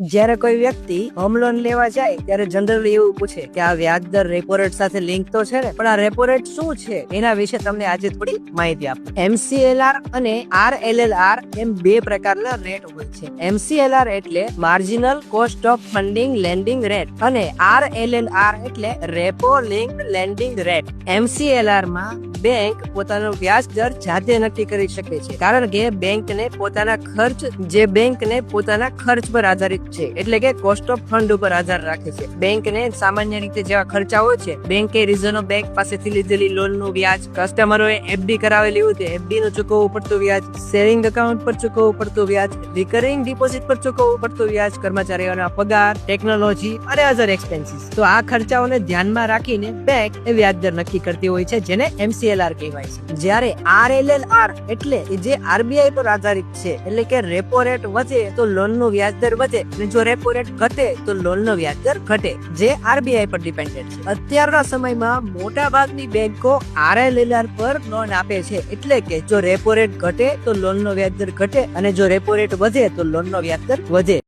જ્યારે કોઈ વ્યક્તિ હોમ લોન લેવા જાય ત્યારે જનરલી એવું પૂછે કે આ વ્યાજ દર રેપો રેટ સાથે લિંક તો છે ને, પણ આ રેપો રેટ શું છે? એના વિશે તમને આજે થોડી માહિતી આપું. એમસીએલઆર અને આરએલએલઆર એમ બે પ્રકારના રેટ હોય છે. એમસીએલઆર એટલે marginal cost of funding lending rate અને આરએલએલઆર એટલે રેપો લિંક લેન્ડિંગ રેટ એમસીએલઆરમાં બેંક પોતાનો વ્યાજ દર જાતે નક્કી કરી શકે છે. કારણ કે બેંકને પોતાના ખર્ચ, જે બેંકને પોતાના ખર્ચ પર આધારિત છે. એટલે કે કોસ્ટ ઓફ ફંડ ઉપર આધાર રાખે છે. બેંકને સામાન્ય રીતે જેવા ખર્ચાઓ છે, બેંકે રિઝર્વ બેંક પાસેથી લીધેલી લોનનું વ્યાજ કસ્ટમરોએ એફડી કરાવેલી હોય તો એફડી નું ચૂકવવું પડતું વ્યાજ સેવિંગ એકાઉન્ટ પર ચૂકવવું પડતું વ્યાજ રિકરિંગ ડિપોઝિટ પર ચૂકવવું પડતું વ્યાજ, કર્મચારીઓના પગાર ટેકનોલોજી અને અધર એક્સપેન્સીસ તો આ ખર્ચાઓને ધ્યાનમાં રાખીને બેંક એ વ્યાજ દર નક્કી કરતી હોય છે, જેને એમસીએલઆર કહેવાય છે. જ્યારે આરએલએલઆર એટલે જે આરબીઆઈ પર આધારિત છે, એટલે કે રેપો રેટ વધે તો લોનનું વ્યાજ દર વધે. અને જો રેપો રેટ ઘટે તો લોનનો વ્યાજ દર ઘટે, જે આરબીઆઈ પર ડિપેન્ડેન્ટ છે. અત્યારના સમયમાં મોટા ભાગની બેંકો આરએલએલઆર પર લોન આપે છે. એટલે કે જો રેપો રેટ ઘટે તો લોનનો વ્યાજ દર ઘટે અને જો રેપો રેટ વધે તો લોનનો વ્યાજ દર વધે.